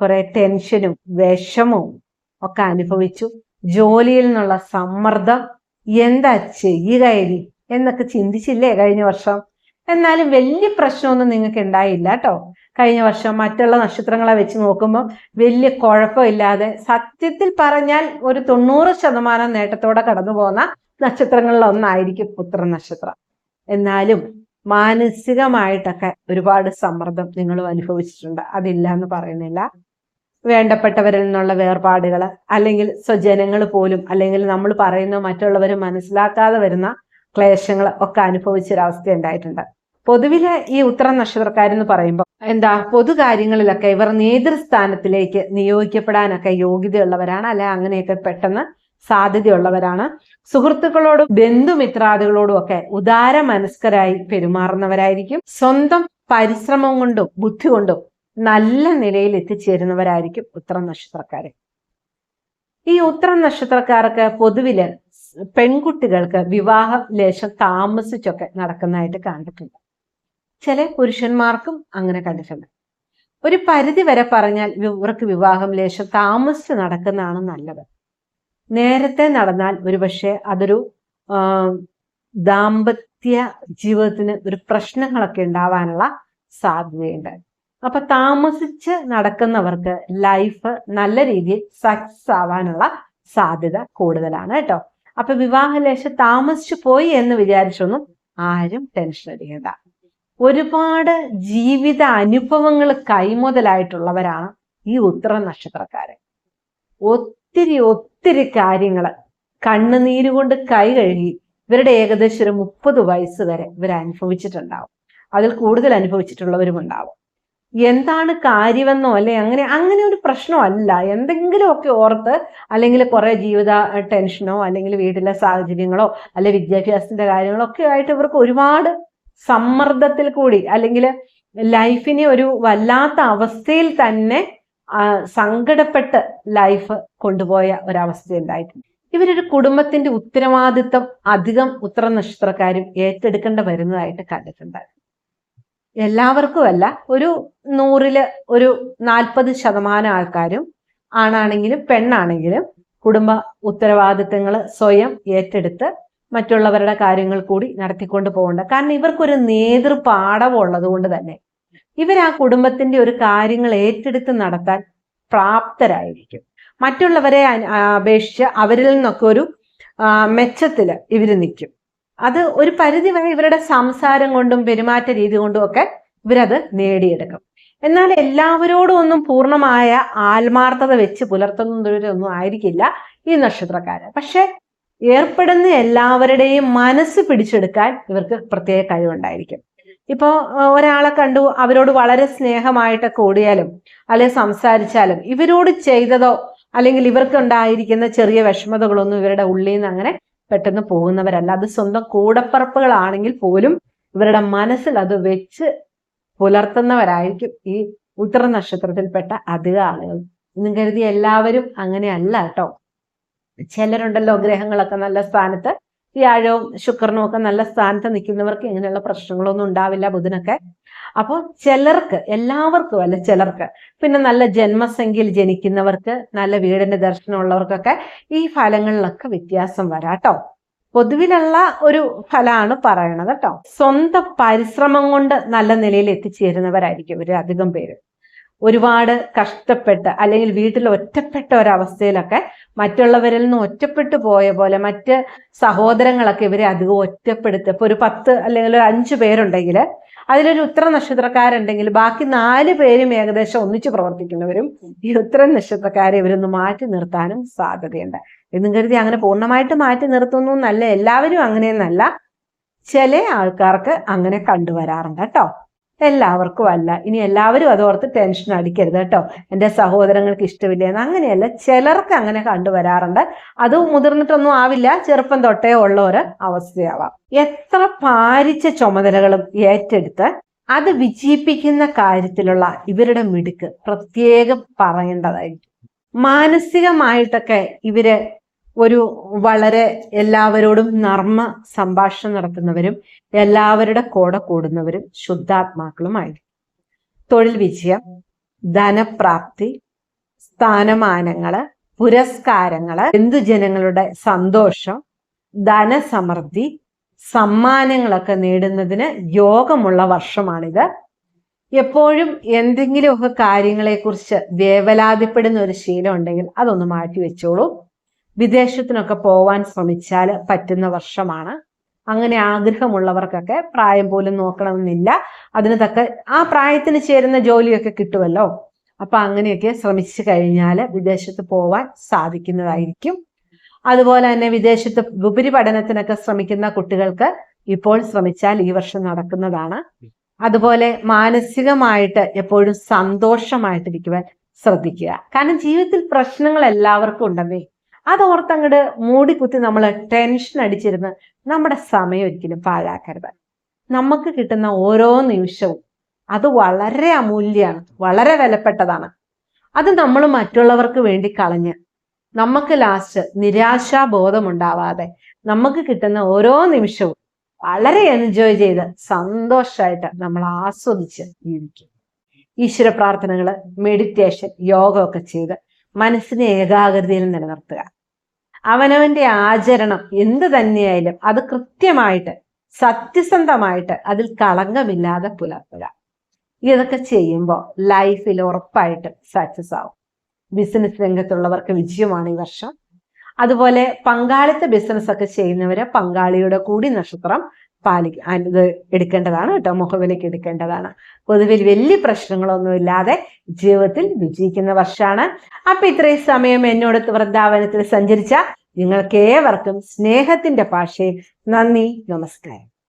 കുറെ ടെൻഷനും വിഷമവും ഒക്കെ അനുഭവിച്ചു. ജോലിയിൽ നിന്നുള്ള സമ്മർദ്ദം എന്താ ചെയ്യുക ഇനി എന്നൊക്കെ ചിന്തിച്ചില്ലേ കഴിഞ്ഞ വർഷം? എന്നാലും വലിയ പ്രശ്നമൊന്നും നിങ്ങൾക്ക് ഉണ്ടായില്ല കേട്ടോ. കഴിഞ്ഞ വർഷം മറ്റുള്ള നക്ഷത്രങ്ങളെ വെച്ച് നോക്കുമ്പോൾ വലിയ കുഴപ്പമില്ലാതെ സത്യത്തിൽ പറഞ്ഞാൽ ഒരു തൊണ്ണൂറ് ശതമാനം നേട്ടത്തോടെ കടന്നു പോകുന്ന നക്ഷത്രങ്ങളിൽ ഒന്നായിരിക്കും പുത്ര നക്ഷത്രം. എന്നാലും മാനസികമായിട്ടൊക്കെ ഒരുപാട് സമ്മർദ്ദം നിങ്ങളും അനുഭവിച്ചിട്ടുണ്ട്. അതില്ല എന്ന് പറയുന്നില്ല. വേണ്ടപ്പെട്ടവരിൽ നിന്നുള്ള വേർപാടുകൾ അല്ലെങ്കിൽ സ്വജനങ്ങൾ പോലും അല്ലെങ്കിൽ നമ്മൾ പറയുന്ന മറ്റുള്ളവർ മനസ്സിലാക്കാതെ വരുന്ന ക്ലേശങ്ങൾ ഒക്കെ അനുഭവിച്ചൊരവസ്ഥ ഉണ്ടായിട്ടുണ്ട് പൊതുവിലെ ഈ ഉത്തര നക്ഷത്രക്കാരെന്ന് പറയുമ്പോൾ എന്താ പൊതു പൊതുകാര്യങ്ങളിലൊക്കെ ഇവർ നേതൃസ്ഥാനത്തിലേക്ക് നിയോഗിക്കപ്പെടാനൊക്കെ യോഗ്യതയുള്ളവരാണ് അല്ലെ അങ്ങനെയൊക്കെ പെട്ടെന്ന് സാധ്യതയുള്ളവരാണ്. സുഹൃത്തുക്കളോടും ബന്ധുമിത്രാദികളോടും ഒക്കെ ഉദാര മനസ്കരായി പെരുമാറുന്നവരായിരിക്കും. സ്വന്തം പരിശ്രമം കൊണ്ടും ബുദ്ധി കൊണ്ടും നല്ല നിലയിൽ എത്തിച്ചേരുന്നവരായിരിക്കും ഉത്തര നക്ഷത്രക്കാരെ. ഈ ഉത്തര നക്ഷത്രക്കാർക്ക് പൊതുവിൽ പെൺകുട്ടികൾക്ക് വിവാഹം ലേശം താമസിച്ചൊക്കെ നടക്കുന്നതായിട്ട് കണ്ടിട്ടുണ്ട്. ചില പുരുഷന്മാർക്കും അങ്ങനെ കണ്ടിട്ടുണ്ട്. ഒരു പരിധി വരെ പറഞ്ഞാൽ ഇവർക്ക് വിവാഹം ലേശം താമസിച്ച് നടക്കുന്നതാണ് നല്ലത്. നേരത്തെ നടന്നാൽ ഒരുപക്ഷെ അതൊരു ദാമ്പത്യ ജീവിതത്തിന് ഒരു പ്രശ്നങ്ങളൊക്കെ ഉണ്ടാവാനുള്ള സാധ്യതയുണ്ട്. അപ്പൊ താമസിച്ച് നടക്കുന്നവർക്ക് ലൈഫ് നല്ല രീതിയിൽ സക്സസ് ആവാനുള്ള സാധ്യത കൂടുതലാണ് കേട്ടോ. അപ്പൊ വിവാഹലേശം താമസിച്ചു പോയി എന്ന് വിചാരിച്ചൊന്നും ആരും ടെൻഷൻ അടിക്കേണ്ട. ഒരുപാട് ജീവിത അനുഭവങ്ങൾ കൈമുതലായിട്ടുള്ളവരാണ് ഈ ഉത്തര നക്ഷത്രക്കാരൻ ഒത്തിരി ഒത്തിരി കാര്യങ്ങൾ കണ്ണുനീര് കൊണ്ട് കൈ കഴുകി ഇവരുടെ ഏകദേശം ഒരു മുപ്പത് വയസ്സ് വരെ ഇവർ അനുഭവിച്ചിട്ടുണ്ടാവും അതിൽ കൂടുതൽ അനുഭവിച്ചിട്ടുള്ളവരും ഉണ്ടാവും എന്താണ് കാര്യമെന്നോ അല്ലെ അങ്ങനെ അങ്ങനെ ഒരു പ്രശ്നമല്ല. എന്തെങ്കിലുമൊക്കെ ഓർത്ത് അല്ലെങ്കിൽ കുറെ ജീവിത ടെൻഷനോ അല്ലെങ്കിൽ വീട്ടിലെ സാഹചര്യങ്ങളോ അല്ലെ വിദ്യാഭ്യാസത്തിന്റെ കാര്യങ്ങളോ ഒക്കെ ആയിട്ട് ഇവർക്ക് ഒരുപാട് സമ്മർദ്ദത്തിൽ കൂടി അല്ലെങ്കിൽ ലൈഫിനെ ഒരു വല്ലാത്ത അവസ്ഥയിൽ തന്നെ സങ്കടപ്പെട്ട് ലൈഫ് കൊണ്ടുപോയ ഒരവസ്ഥ ഉണ്ടായിട്ടുണ്ട്. ഇവരൊരു കുടുംബത്തിന്റെ ഉത്തരവാദിത്വം അധികം ഉത്തര നക്ഷത്രക്കാരും ഏറ്റെടുക്കേണ്ട വരുന്നതായിട്ട് കണ്ടിട്ടുണ്ട്. എല്ലാവർക്കും അല്ല ഒരു നൂറിൽ ഒരു നാൽപ്പത് ശതമാനം ആൾക്കാരും ആണാണെങ്കിലും പെണ്ണാണെങ്കിലും കുടുംബ ഉത്തരവാദിത്തങ്ങൾ സ്വയം ഏറ്റെടുത്ത് മറ്റുള്ളവരുടെ കാര്യങ്ങൾ കൂടി നടത്തിക്കൊണ്ട് പോകേണ്ട. കാരണം ഇവർക്കൊരു നേതൃപാഠമുള്ളത് കൊണ്ട് തന്നെ ഇവർ ആ കുടുംബത്തിന്റെ ഒരു കാര്യങ്ങൾ ഏറ്റെടുത്ത് നടത്താൻ പ്രാപ്തരായിരിക്കും. മറ്റുള്ളവരെ അപേക്ഷിച്ച് അവരിൽ നിന്നൊക്കെ ഒരു മെച്ചത്തിൽ ഇവർ നിൽക്കും. അത് ഒരു പരിധി വരെ ഇവരുടെ സംസാരം കൊണ്ടും പെരുമാറ്റ രീതി കൊണ്ടും ഒക്കെ ഇവരത് നേടിയെടുക്കും. എന്നാൽ എല്ലാവരോടും ഒന്നും പൂർണമായ ആത്മാർത്ഥത വെച്ച് പുലർത്തുന്നവരൊന്നും ആയിരിക്കില്ല ഈ നക്ഷത്രക്കാര്. പക്ഷെ ഏർപ്പെടുന്ന എല്ലാവരുടെയും മനസ്സ് പിടിച്ചെടുക്കാൻ ഇവർക്ക് പ്രത്യേക കഴിവുണ്ടായിരിക്കും. ഇപ്പോ ഒരാളെ കണ്ടു അവരോട് വളരെ സ്നേഹമായിട്ടൊക്കെ ഓടിയാലും അല്ലെ സംസാരിച്ചാലും ഇവരോട് ചെയ്തതോ അല്ലെങ്കിൽ ഇവർക്കുണ്ടായിരിക്കുന്ന ചെറിയ വിഷമതകളൊന്നും ഇവരുടെ ഉള്ളിൽ നിന്ന് അങ്ങനെ പെട്ടെന്ന് പോകുന്നവരല്ല. അത് സ്വന്തം കൂടപ്പറപ്പുകളാണെങ്കിൽ പോലും ഇവരുടെ മനസ്സിൽ അത് വെച്ച് പുലർത്തുന്നവരായിരിക്കും ഈ ഉത്തര നക്ഷത്രത്തിൽപ്പെട്ട അധിക ആളുകൾ. എന്നും കരുതി എല്ലാവരും അങ്ങനെയല്ല കേട്ടോ. ചിലരുണ്ടല്ലോ ഗ്രഹങ്ങളൊക്കെ നല്ല സ്ഥാനത്ത് വ്യാഴവും ശുക്രനും ഒക്കെ നല്ല സ്ഥാനത്ത് നിൽക്കുന്നവർക്ക് ഇങ്ങനെയുള്ള പ്രശ്നങ്ങളൊന്നും ഉണ്ടാവില്ല. ബുധനൊക്കെ അപ്പോൾ ചിലർക്ക് എല്ലാവർക്കും അല്ല ചിലർക്ക് പിന്നെ നല്ല ജന്മസംഖ്യയിൽ ജനിക്കുന്നവർക്ക് നല്ല വീടിന്റെ ദർശനമുള്ളവർക്കൊക്കെ ഈ ഫലങ്ങളിലൊക്കെ വ്യത്യാസം വരാട്ടോ. പൊതുവിലുള്ള ഒരു ഫലമാണ് പറയണത് കേട്ടോ സ്വന്തം പരിശ്രമം കൊണ്ട് നല്ല നിലയിൽ എത്തിച്ചേരുന്നവരായിരിക്കും ഒരു അധികം പേര്. ഒരുപാട് കഷ്ടപ്പെട്ട് അല്ലെങ്കിൽ വീട്ടിൽ ഒറ്റപ്പെട്ട ഒരവസ്ഥയിലൊക്കെ മറ്റുള്ളവരിൽ നിന്ന് ഒറ്റപ്പെട്ടു പോയ പോലെ മറ്റ് സഹോദരങ്ങളൊക്കെ ഇവരെ അധികം ഒറ്റപ്പെടുത്തുക ഇപ്പൊ ഒരു പത്ത് അല്ലെങ്കിൽ ഒരു അഞ്ചു പേരുണ്ടെങ്കിൽ അതിലൊരു ഉത്തര നക്ഷത്രക്കാരുണ്ടെങ്കിൽ ബാക്കി നാല് പേരും ഏകദേശം ഒന്നിച്ചു പ്രവർത്തിക്കുന്നവരും ഈ ഉത്തര നക്ഷത്രക്കാരെ ഇവരൊന്ന് മാറ്റി നിർത്താനും സാധ്യതയുണ്ട്. എന്നും കരുതി അങ്ങനെ പൂർണമായിട്ട് മാറ്റി നിർത്തുന്നു എന്നല്ല എല്ലാവരും അങ്ങനെയെന്നല്ല. ചില ആൾക്കാർക്ക് അങ്ങനെ കണ്ടുവരാറുണ്ട് കേട്ടോ. എല്ലാവർക്കും അല്ല. ഇനി എല്ലാവരും അതോർത്ത് ടെൻഷൻ അടിക്കരുത് കേട്ടോ. എന്റെ സഹോദരങ്ങൾക്ക് ഇഷ്ടമില്ല എന്ന്. അങ്ങനെയല്ല ചിലർക്ക് അങ്ങനെ കണ്ടുവരാറുണ്ട്. അത് മുതിർന്നിട്ടൊന്നും ആവില്ല. ചെറുപ്പം തൊട്ടേ ഉള്ള ഒരു അവസ്ഥയാവാം. എത്ര പാരിച്ച ചുമതലകളും ഏറ്റെടുത്ത് അത് വിജയിപ്പിക്കുന്ന കാര്യത്തിലുള്ള ഇവരുടെ മിടുക്ക് പ്രത്യേകം പറയേണ്ടതായിരിക്കും. മാനസികമായിട്ടൊക്കെ ഇവർ ഒരു വളരെ എല്ലാവരോടും നർമ്മ സംഭാഷണം നടത്തുന്നവരും എല്ലാവരുടെ കോട കൂടുന്നവരും ശുദ്ധാത്മാക്കളുമായിരിക്കും. തൊഴിൽ വിജയം ധനപ്രാപ്തി സ്ഥാനമാനങ്ങൾ പുരസ്കാരങ്ങൾ ബന്ധുജനങ്ങളുടെ സന്തോഷം ധനസമൃദ്ധി സമ്മാനങ്ങളൊക്കെ നേടുന്നതിന് യോഗമുള്ള വർഷമാണിത്. എപ്പോഴും എന്തെങ്കിലുമൊക്കെ കാര്യങ്ങളെക്കുറിച്ച് വേവലാതിപ്പെടുന്ന ഒരു ശീലം ഉണ്ടെങ്കിൽ അതൊന്ന് മാറ്റി വെച്ചോളൂ. വിദേശത്തിനൊക്കെ പോവാൻ ശ്രമിച്ചാൽ പറ്റുന്ന വർഷമാണ്. അങ്ങനെ ആഗ്രഹമുള്ളവർക്കൊക്കെ പ്രായം പോലും നോക്കണമെന്നില്ല. അതിന് തക്ക ആ പ്രായത്തിന് ചേരുന്ന ജോലിയൊക്കെ കിട്ടുമല്ലോ. അപ്പൊ അങ്ങനെയൊക്കെ ശ്രമിച്ചു കഴിഞ്ഞാൽ വിദേശത്ത് പോവാൻ സാധിക്കുന്നതായിരിക്കും. അതുപോലെ തന്നെ വിദേശത്ത് ഉപരിപഠനത്തിനൊക്കെ ശ്രമിക്കുന്ന കുട്ടികൾക്ക് ഇപ്പോൾ ശ്രമിച്ചാൽ ഈ വർഷം നടക്കുന്നതാണ്. അതുപോലെ മാനസികമായിട്ട് എപ്പോഴും സന്തോഷമായിട്ടിരിക്കുവാൻ ശ്രദ്ധിക്കുക. കാരണം ജീവിതത്തിൽ പ്രശ്നങ്ങൾ എല്ലാവർക്കും ഉണ്ടെന്നേ. അതോർത്ത് അങ്ങോട്ട് മൂടിക്കുത്തി നമ്മൾ ടെൻഷൻ അടിച്ചിരുന്ന് നമ്മുടെ സമയം ഒരിക്കലും പാഴാക്കരുത്. നമുക്ക് കിട്ടുന്ന ഓരോ നിമിഷവും അത് വളരെ അമൂല്യമാണ് വളരെ വിലപ്പെട്ടതാണ്. അത് നമ്മൾ മറ്റുള്ളവർക്ക് വേണ്ടി കളഞ്ഞ് നമുക്ക് ലാസ്റ്റ് നിരാശാബോധമുണ്ടാവാതെ നമുക്ക് കിട്ടുന്ന ഓരോ നിമിഷവും വളരെ എൻജോയ് ചെയ്ത് സന്തോഷമായിട്ട് നമ്മൾ ആസ്വദിച്ച് ജീവിക്കും. ഈശ്വര പ്രാർത്ഥനകൾ മെഡിറ്റേഷൻ യോഗ ഒക്കെ ചെയ്ത് മനസ്സിനെ ഏകാഗ്രതയിൽ നിലനിർത്തുക. അവനവന്റെ ആചരണം എന്ത് തന്നെയായാലും അത് കൃത്യമായിട്ട് സത്യസന്ധമായിട്ട് അതിൽ കളങ്കമില്ലാതെ പുലർത്തുക. ഇതൊക്കെ ചെയ്യുമ്പോൾ ലൈഫിൽ ഉറപ്പായിട്ട് സക്സസ് ആവും. ബിസിനസ് രംഗത്തുള്ളവർക്ക് വിജയമാണ് ഈ വർഷം. അതുപോലെ പങ്കാളിത്ത ബിസിനസ് ഒക്കെ ചെയ്യുന്നവര് പങ്കാളിയുടെ കൂടി നക്ഷത്രം പാലിക്ക ഇത് എടുക്കേണ്ടതാണ് കേട്ടോ മുഖവിലേക്ക് എടുക്കേണ്ടതാണ്. പൊതുവിൽ വലിയ പ്രശ്നങ്ങളൊന്നും ഇല്ലാതെ ജീവിതത്തിൽ വിജയിക്കുന്ന വർഷമാണ് അപ്പൊ ഇത്രയും സമയം എന്നോട് വൃന്ദാവനത്തിൽ സഞ്ചരിച്ച നിങ്ങൾക്ക് ഏവർക്കും സ്നേഹത്തിന്റെ ഭാഷയിൽ നന്ദി നമസ്കാരം.